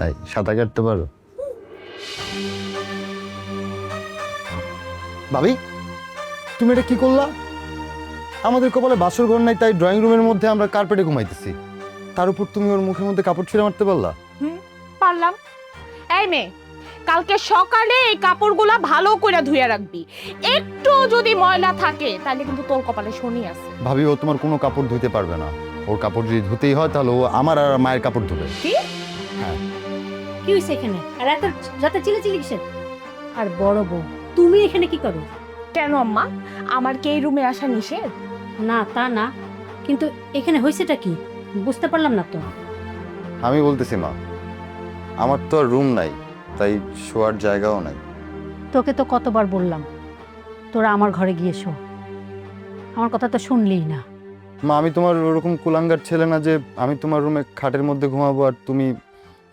তাই সাঁতার কাটতে পারো। ভাবি তুমি এটা কি করলা? আমাদের কপালে বাসর ঘর নাই তাই ড্রয়িং রুমের মধ্যে আমরা কার্পেটে ঘুমাইতেছি। তার উপর তুমি ওর মুখের মধ্যে কাপড় ছিঁড়ে মারতে পারলা? পারলাম। এই মেয়ে কালকে সকালে এই কাপড়গুলা ভালো করে ধুয়ে রাখবি। একটু যদি ময়লা থাকে তাহলে কিন্তু তোর কপালে শনি আছে। ভাবি ও তোমার কোনো কাপড় ধুইতে পারবে না। ওর কাপড় যদি ধুতেই হয় তাহলে ও আমার আর মায়ের কাপড় ধুবে। কি? কি হয়েছে এখানে? আর এত যাতে চিলে চিলি কিসের? আর বড় বউ তুমি এখানে কি করো? কেন আম্মা? আমার কি এই রুমে আসা নিষেধ? না তা না। কিন্তু এখানে হয়েছেটা কি? বুঝতে পারলাম না তো। আমি বলতেছি মা আমার তো আর রুম নাই তাই শোয়ার জায়গাও নাই। তোকে তো কতবার বললাম তোরা আমার ঘরে গিয়ে শো। আমার কথা তো শুনলিই না। মা আমি তোমার ওরকম কুলাঙ্গার ছেলে না যে আমি তোমার রুমে খাটের মধ্যে ঘুমাবো আর তুমি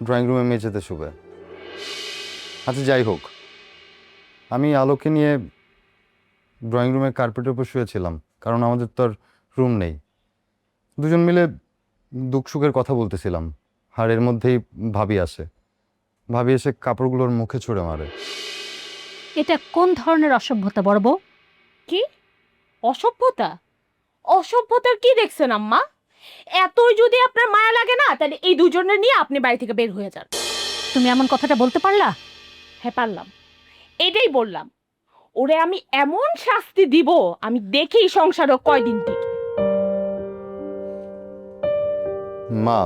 ড্রয়িং রুমে মেঝেতে শুবে। আচ্ছা যাই হোক। আমি আলোকে নিয়ে ড্রয়িং রুমের কার্পেটের উপর শুয়েছিলাম, কারণ আমাদের তো আর রুম নেই। দুজন মিলে দুঃখ সুখের কথা বলতেছিলাম। আর এর মধ্যেই ভাবি আসে। ভাবি এসে কাপড়গুলোর মুখে ছুঁড়ে মারে। এটা কোন ধরনের অসভ্যতা, বড় বউ? কি? অসভ্যতা? অসভ্যতার কি দেখছেন, আম্মা? এতই যদি আপনার মায়া লাগে না তাহলে এই দুজনের নিয়ে আপনি বাড়ি থেকে বের হয়ে যান। তুমি এমন কথাটা বলতে পারলা? হ্যাঁ পারলাম। এটাই বললাম ওরে আমি এমন শাস্তি দিব আমি দেখি সংসারও কয়দিন টিকে মা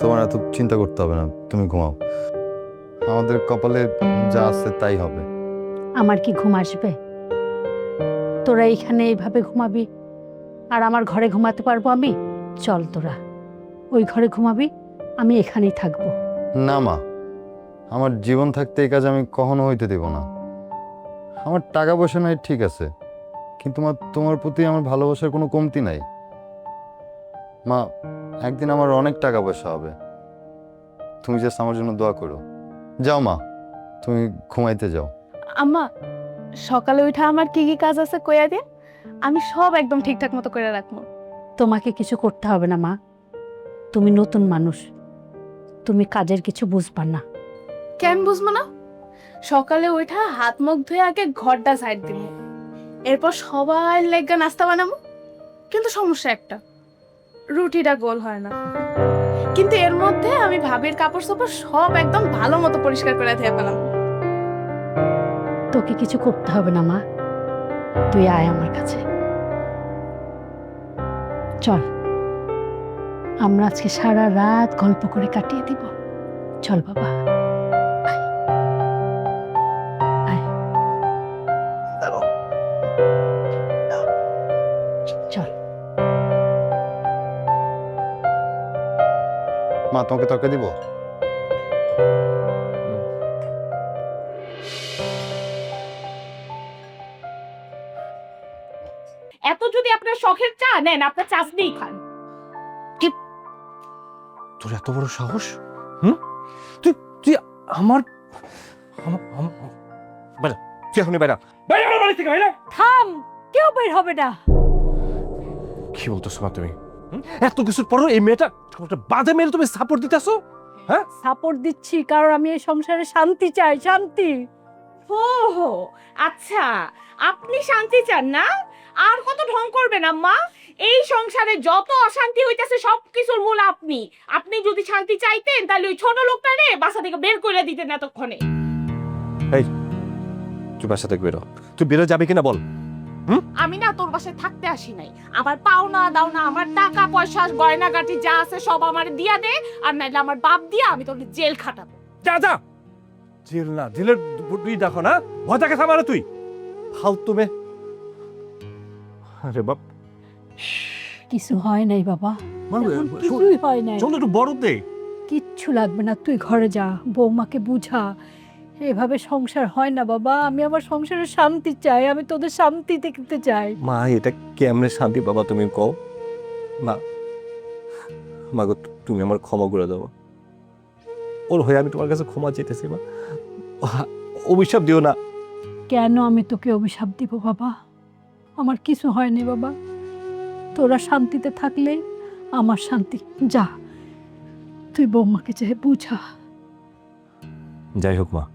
তোমার এত চিন্তা করতে হবে না তুমি ঘুমাও। আমাদের কপালে যা আছে তাই হবে। আমার কি ঘুম আসবে? তোরা এখানে এইভাবে ঘুমাবি আর আমার ঘরে ঘুমাতে পারব আমি? চল তোরা। ওই ঘরে ঘুমাবি আমি এখানেই থাকব। না মা আমার জীবন থাকতে এই কাজ আমি কখনো হইতে দেব না। আমার টাকা পয়সা নাই ঠিক আছে। কিন্তু মা তোমার প্রতি আমার ভালোবাসার কোনো কমতি নাই। মা একদিন আমার অনেক টাকা পয়সা হবে। তুমি জাস্ট আমার জন্য দোয়া করো। যাও মা তুমি ঘুমাইতে যাও। আম্মা সকালে উঠা আমার কি কি কাজ আছে কইয়া দিন? আমি সব একদম ঠিকঠাক মতো করে রাখব। তোমাকে কিছু করতে হবে না মা। তুমি নতুন মানুষ। তুমি কাজের কিছু বুঝবা না। কেন বুঝব না? সকালে উঠা হাত মুখ ধুয়ে আগে ঘরটা সাইড দিব। এরপর সবাই লেগা নাস্তা বানাবো। কিন্তু সমস্যা একটা রুটিটা গোল হয় না। কিন্তু এর মধ্যে আমি ভাবির কাপড় চোপড় সব একদম ভালো মতো পরিষ্কার করে ধুয়ে পেলাম তোকে কিছু করতে হবে না মা। তুই আয় আমার কাছে। চল আমরা আজকে সারা রাত গল্প করে কাটিয়ে দিব। চল বাবা মা তোমাকে তর্কে দিব? এত যদি আপনার শখের চা নেন আপনার চাষনিই খান। তোর এত বড় সাহস? হুম? তুই তুই আমার আমার বেড়া তুই এখনই বেড়া বেড়া আমার বাড়ি থেকে বেড়া থাম! কেউ বের হবে না। কি বলতেছো মা তুমি? এত কিছুর পরও এই মেয়েটা একটা বাধা মেরে তুমি সাপোর্ট দিতেছো সাপোর্ট দিচ্ছি কারণ আমি এই সংসারে শান্তি চাই শান্তি। ও হো আচ্ছা আপনি শান্তি চান না? আর কত ঢং করবেন আম্মা? এই সংসারে যত অশান্তি হইতেছে সব কিছুর মূল আপনি। আপনি যদি শান্তি চাইতেন তাহলে ওই ছোট লোকটা রে বাসা থেকে বের করে দিতেন এতক্ষণে। তুই বাসা থেকে বেরো তুই বেরো যাবে কিনা বল। আমি না তোর বাসায় থাকতে আসি নাই। আমার পাওনা দাওনা আমার টাকা পয়সা গয়নাগাটি যা আছে সব আমার দিয়া দে আর নাইলে আমার বাপ দিয়া আমি তোকে জেল খাটাবো। যা যা। জেল না জেলের তুই দেখো না। ভয় থাকে থামারে তুই। ফালতু মে আরে বাপ। কিছু হয় নাই বাবা। মানে, তেমন কিছুই হয় নাই। চল একটু বড় দে। কিচ্ছু লাগবে না তুই ঘরে যা বৌমাকে বুঝা। এভাবে সংসার হয় না বাবা আমি আমার সংসারে শান্তি চাই আমি তোদের শান্তি দেখতে চাই। মা এটা কেমনে শান্তি বাবা তুমি কও? মা মা গো তুমি আমার ক্ষমা করে দাও। ওর হয়ে আমি তোমার কাছে ক্ষমা চাইতেছি মা। অভিশাপ দিও না। কেন আমি তোকে অভিশাপ দিব বাবা? আমার কিছু হয়নি বাবা। তোরা শান্তিতে থাকলে আমার শান্তি। যা তুই বৌমাকে যে বুঝা। যাই হোক মা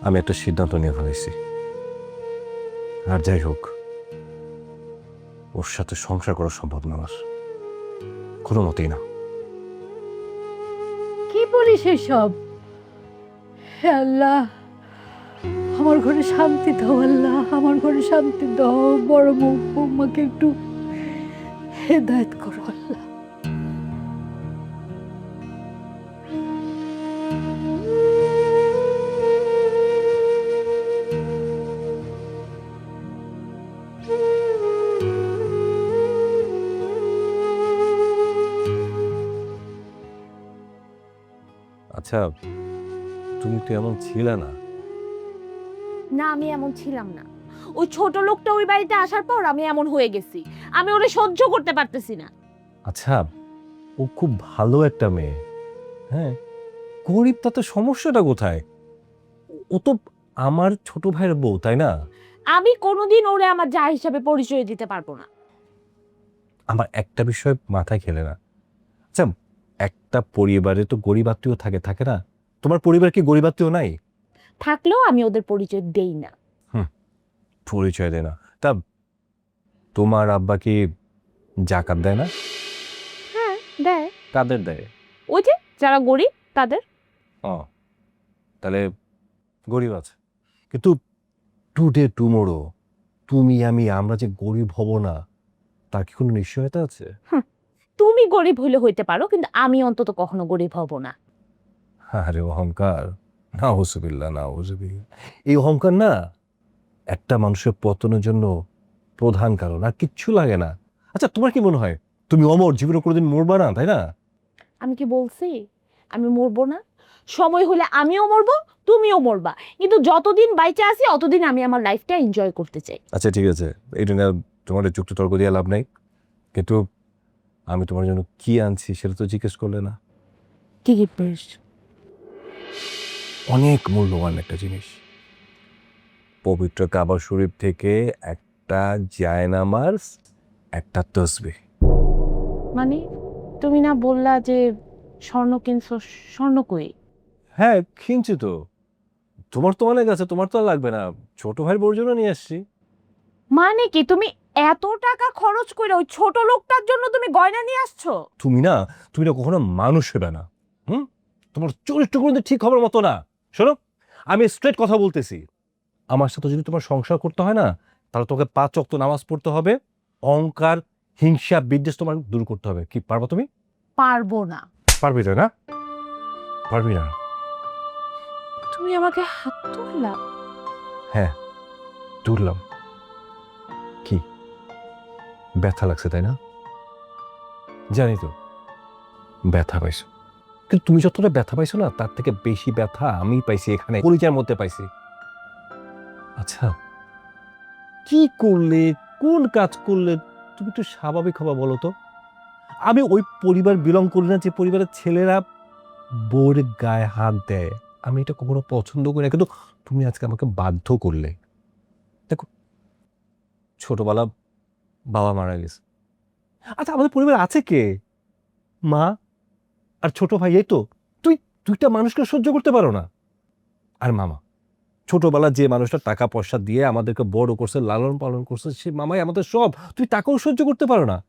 আমি একটা সিদ্ধান্ত নিয়ে ফেলেছি। আর যাই হোক ওর সাথে সংসার করা সম্ভব না আমার। কোনো মতেই না। কি বলিস সব হে আল্লাহ। আমার ঘরে শান্তি দাও আল্লাহ, আমার ঘরে শান্তি দাও। বড় বৌমাকে একটু হেদায়ত করো আল্লাহ। আচ্ছা তুমি তো এমন ছিলে না। না আমি এমন ছিলাম না। ওই ছোট লোকটা ওই বাড়িতে আসার পর আমি এমন হয়ে গেছি। আমি ওরে সহ্য করতে পারতেছি না। আচ্ছা ও খুব ভালো একটা মেয়ে। হ্যাঁ গরিব তাতে সমস্যাটা কোথায়? ও তো আমার ছোট ভাইয়ের বউ তাই না? আমি কোনোদিন ওরে আমার যা হিসাবে পরিচয় দিতে পারব না। আমার একটা বিষয় মাথায় খেলে না। আচ্ছা একটা পরিবারে তো গরিব আত্মীয় থাকে থাকে না? তোমার পরিবার কি গরিব আত্মীয় নাই? থাকলেও আমি ওদের পরিচয় দেই না। পরিচয় দেয় না। তা তোমার আব্বা কি জাকাত দেয় না? হ্যাঁ দেয়। কাদের দেয়। ওই যে যারা গরিব তাদের। ও তাহলে গরিব আছে। কিন্তু টুডে টুমোরো তুমি আমি আমরা যে গরিব হব না তার কি কোনো নিশ্চয়তা আছে? তুমি গরিব হইলে হইতে পারো কিন্তু আমি অন্তত কখনো গরিব হব না। আরে অহংকার। না হুসুবিল্লা না হুসুবিল্লা এই অহংকার না একটা মানুষের পতনের জন্য প্রধান কারণ আর কিচ্ছু লাগে না। আচ্ছা তোমার কি মনে হয়? তুমি অমর জীবনে কোনোদিন মরবা না তাই না? আমি কি বলছি? আমি মরবো না? সময় হলে আমিও মরবো তুমিও মরবা। কিন্তু যতদিন বাইচে আছি অতদিন আমি আমার লাইফটা এনজয় করতে চাই। আচ্ছা ঠিক আছে। এটা না তোমার যুক্ত তর্ক দিয়ে লাভ নাই। কিন্তু আমি তোমার জন্য কি আনছি সেটা তো জিজ্ঞেস করলে না। কি কি পেয়েছ? অনেক মূল্যবান একটা জিনিস। পবিত্র কাবা শরীফ থেকে একটা জায়নামাজ একটা তসবি মানে তুমি না বললা যে স্বর্ণ কিনছো স্বর্ণ কই? হ্যাঁ কিনছি তো। তোমার তো অনেক আছে তোমার তো আর লাগবে না। ছোট ভাই বোর জন্য নিয়ে আসছি। মানে কি? তুমি এত টাকা খরচ করে ওই ছোট লোকটার জন্য তুমি গয়না নিয়ে আসছো? তুমি না তুমি না কখনো মানুষ হবে না। হুম? তোমার চরিত্র কিন্তু ঠিক হবার মতো না। শোনো আমি স্ট্রেট কথা বলতেছি। আমার সাথে যদি তোমার সংসার করতে হয় না তাহলে তোমাকে পাঁচ অক্ত নামাজ পড়তে হবে অহংকার হিংসা বিদ্বেষ তোমার দূর করতে হবে। কি পারবা তুমি? পারব না। পারবি না? পারবি না। তুমি আমাকে হাত তুললা? হ্যাঁ তুললাম। কি? ব্যথা লাগছে তাই না? জানি তো ব্যথা পাইছো। কিন্তু তুমি যতটা ব্যথা পাইছো না, তার থেকে বেশি ব্যথা আমি পাইছি এখানে পরিচয়ের মধ্যে পাইছি। আচ্ছা কি করলে, কোন কাজ করলে তুমি একটু স্বাভাবিক হবা বলো তো? আমি ওই পরিবার বিলং করি না, যে পরিবারের ছেলেরা বোর গায়ে হাত দেয়। আমি এটা কখনো পছন্দ করি না, কিন্তু তুমি আজকে আমাকে বাধ্য করলে। দেখো, ছোটবেলা বাবা মারা গেছে। আচ্ছা আমাদের পরিবার আছে কে? মা? আর ছোট ভাই, এই তো। তুই দুইটা মানুষকে সহ্য করতে পারো না। আর মামা ছোটবেলা যে মানুষটা টাকা পয়সা দিয়ে আমাদেরকে বড় করছে, লালন পালন করছে, সে মামাই আমাদের সব। তুই তাকেও সহ্য করতে পারো না।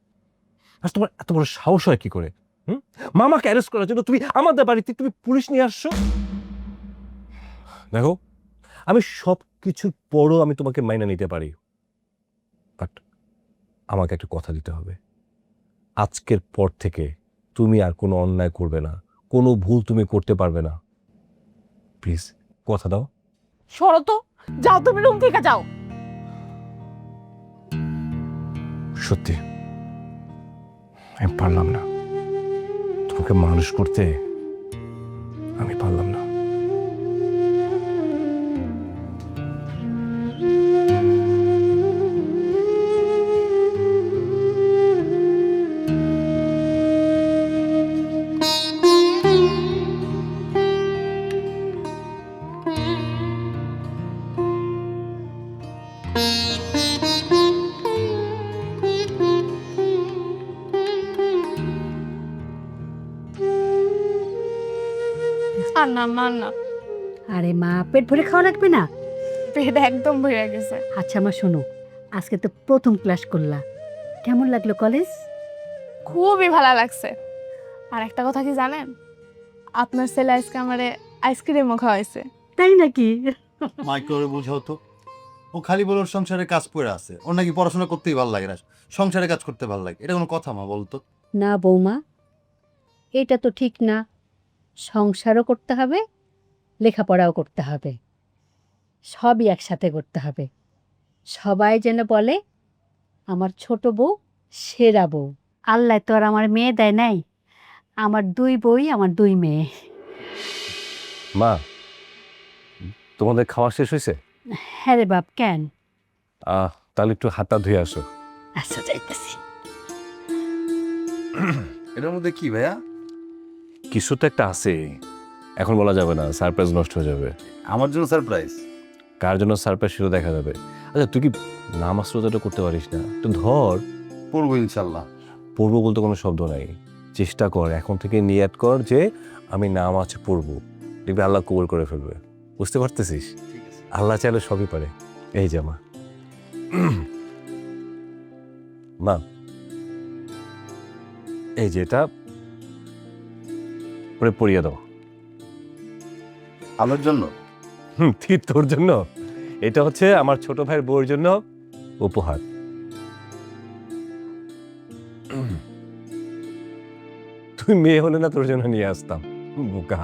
আর তোমার এত বড় সাহস হয় কি করে? হুম? মামাকে অ্যারেস্ট করার জন্য তুমি আমাদের বাড়িতে তুমি পুলিশ নিয়ে আসছো? দেখো, আমি সব কিছুর পরও আমি তোমাকে মাইনে নিতে পারি। বাট আমাকে একটা কথা দিতে হবে। আজকের পর থেকে তুমি আর কোনো অন্যায় করবে না। কোনো ভুল তুমি করতে পারবে না। প্লিজ কথা দাও। সরো তো যাও তুমি রুম থেকে যাও। সত্যি আমি পারলাম না। তোমাকে মানুষ করতে আমি পারলাম না। না মা না আরে মা পেট ভরে খাওয়া লাগবে না? পেট একদম ভরে গেছে। আচ্ছা মা শোনো আজকে তো প্রথম ক্লাস করলা। কেমন লাগল কলেজ খুবই ভালো লাগছে। আর একটা কথা কি জানেন? আপনার ছেলে আজকে আমারে আইসক্রিমও খাওয়াইছে। তাই নাকি? মাইকে ওরে বুঝাও তো। ও খালি বলে ওর সংসারে কাজ পড়ে আছে। ওর নাকি পড়াশোনা করতেই ভালো লাগে না। সংসারে কাজ করতে ভালো লাগে। এটা কোনো কথা মা বলতো? না বৌমা এটা তো ঠিক না। সংসারও করতে হবে লেখাপড়াও করতে হবে। সবই একসাথে করতে হবে। সবাই যেন বলে আমার ছোট বউ সেরা বউ। আল্লাহ তো আর আমার মেয়ে দেয় নাই। আমার দুই বই আমার দুই মেয়ে। মা তোমাদের খাওয়া শেষ হয়েছে? হ্যাঁ রে বাপ কেন? আহ তাহলে একটু হাতটা ধুয়ে আসো। আচ্ছা যাইতেছি। এটার মধ্যে কি ভাইয়া? কিছু তো একটা আছে। এখন বলা যাবে না সারপ্রাইজ নষ্ট হয়ে যাবে। আমার জন্য সারপ্রাইজ কার জন্য সারপ্রাইজ সেটা দেখা যাবে। আচ্ছা তুই কি নামাজ রোজাটা করতে পারিস না? তো ধর পড়ব ইনশাল্লাহ পড়ব বলতে কোনো শব্দ নাই। চেষ্টা কর এখন থেকে নিয়াত কর যে আমি নামাজ পড়ব। দেখবি আল্লাহ কবুল করে ফেলবে। বুঝতে পারতেছিস? আল্লাহ চাইলে সবই পারে। এই জামা মা। এই যে পরে পড়িয়ে দাও। আমার জন্য? ঠিক তোর জন্য। এটা হচ্ছে আমার ছোট ভাইয়ের বউয়ের জন্য উপহার। তুই মেয়ে হলে না তোর জন্য নিয়ে আসতাম বোকা।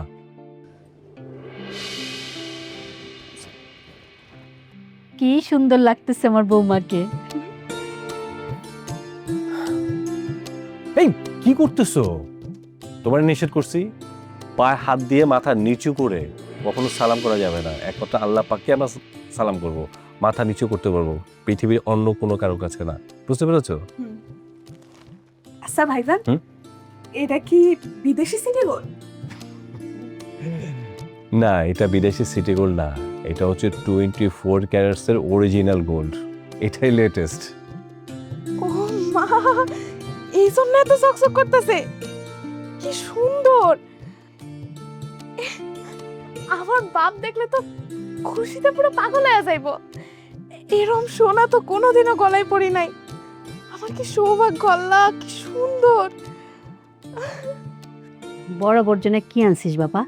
কি সুন্দর লাগতেছে আমার বৌমাকে। এই কি করতেছো? তোমার নিষেধ করছি? পায়ে হাত দিয়ে মাথা নিচু করে কখনো সালাম করা যাবে না। এক কথা আল্লাহ পাককে আমরা সালাম করব মাথা নিচু করতে পারব। পৃথিবীর অন্য কোনো কারোর কাছে না। বুঝতে পেরেছ? আচ্ছা হুম? এটা কি বিদেশি না এটা বিদেশি সিটি গোল্ড না। এটা হচ্ছে টোয়েন্টি ফোর ক্যারেটসের অরিজিনাল গোল্ড। এটাই লেটেস্ট ও মা এই জন্য এত চকচক করতেছে। কি সুন্দর! আমার বাপ দেখলে তো খুশিতে পুরো পাগল হয়ে যাইব। এরম সোনা তো কোনোদিনও গলায় পড়ি নাই। আমার কি সৌভাগ্য আল্লাহ কি সুন্দর। বড় বড় জন্য কি আনছিস বাবা?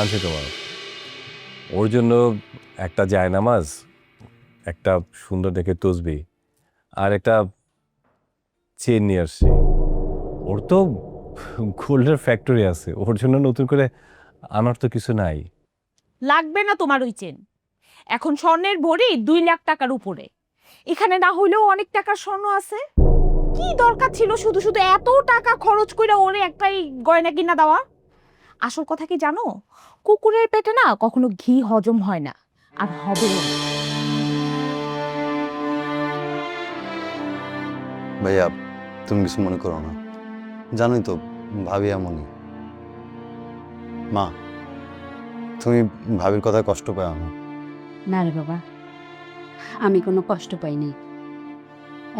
আনছি তোমার। ওর জন্য একটা যায় নামাজ একটা সুন্দর দেখে তসবি আর একটা চেন নিয়ে আসছি। ওর তো গোল্ডের ফ্যাক্টরি আছে। ওর জন্য নতুন করে আনার তো কিছু নাই। লাগবে না তোমার ওই চেন। এখন স্বর্ণের ভরি দুই লাখ টাকার উপরে। এখানে না হইলেও অনেক টাকার স্বর্ণ আছে। কি দরকার ছিল শুধু শুধু এত টাকা খরচ করে ওরে একটাই গয়না কিনা দেওয়া? আসল কথা কি জানো? কুকুরের পেটে না কখনো ঘি হজম হয় না আর হবে ভাইয়া তুমি কিছু মনে করো না। জানোই তো ভাবি এমনই মা তুমি ভাবির কথা কষ্ট পাও না। না রে বাবা আমি কোনো কষ্ট পাইনি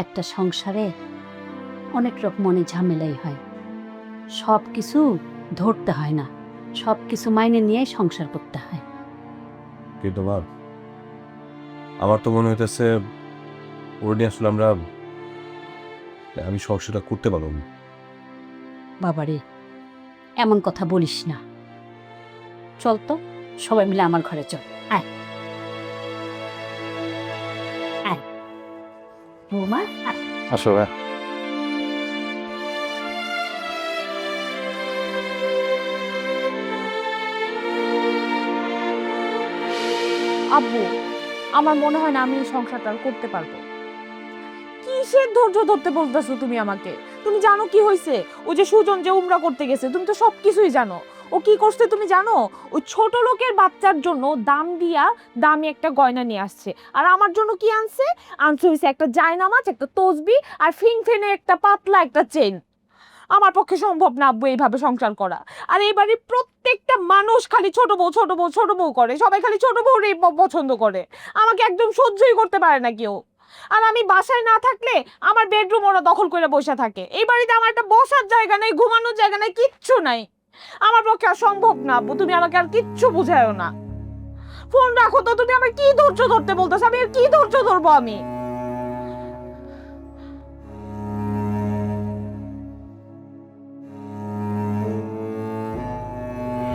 একটা সংসারে অনেক রকম অনেক ঝামেলাই হয়। সব কিছু ধরতে হয় না সব কিছু মাইনে নিয়ে সংসার করতে হয়। কিন্তু মা আমার তো মনে হইতেছে ওর নিয়ে আসলে আমরা আমি সংসারটা করতে পারব না। বাবারে এমন কথা বলিস না। চল তো সবাই মিলে আমার ঘরে চল। আয়। আয়। বৌমা আসো ভাই আব্বু আমার মনে হয় না আমি এই সংসারটা আর করতে পারব। কিসের ধৈর্য ধরতে বলতেছো তুমি আমাকে? তুমি জানো কি হয়েছে? ও যে সুজন যে উমরা করতে গেছে, তুমি তো সব কিছুই জানো। ও কি করছে তুমি জানো? ওই ছোট লোকের বাচ্চার জন্য দাম দিয়া দামি একটা গয়না নিয়ে আসছে। আর আমার জন্য কি আনছে? আনছে হয়েছে একটা জায়নামাজ, একটা তসবি আর ফিন ফেনে একটা পাতলা একটা চেন আমার পক্ষে সম্ভব না আব্বু এইভাবে সংসার করা। আর এই বাড়ির প্রত্যেকটা মানুষ খালি ছোট বউ ছোট বউ ছোট বউ করে। সবাই খালি ছোট প- পছন্দ করে। আমাকে একদম সহ্যই করতে পারে না কেউ। আর আমি বাসায় না থাকলে আমার বেডরুম ওরা দখল করে বসে থাকে। এই বাড়িতে আমার একটা বসার জায়গা নেই, ঘুমানোর জায়গা নেই, কিচ্ছু নাই। আমার পক্ষে আর সম্ভব না আব্বু তুমি আমাকে আর কিচ্ছু বুঝায়ও না। ফোন রাখো তো, তুমি আমার কি ধৈর্য ধরতে বলতেছো? আমি আর কি ধৈর্য ধরবো আমি?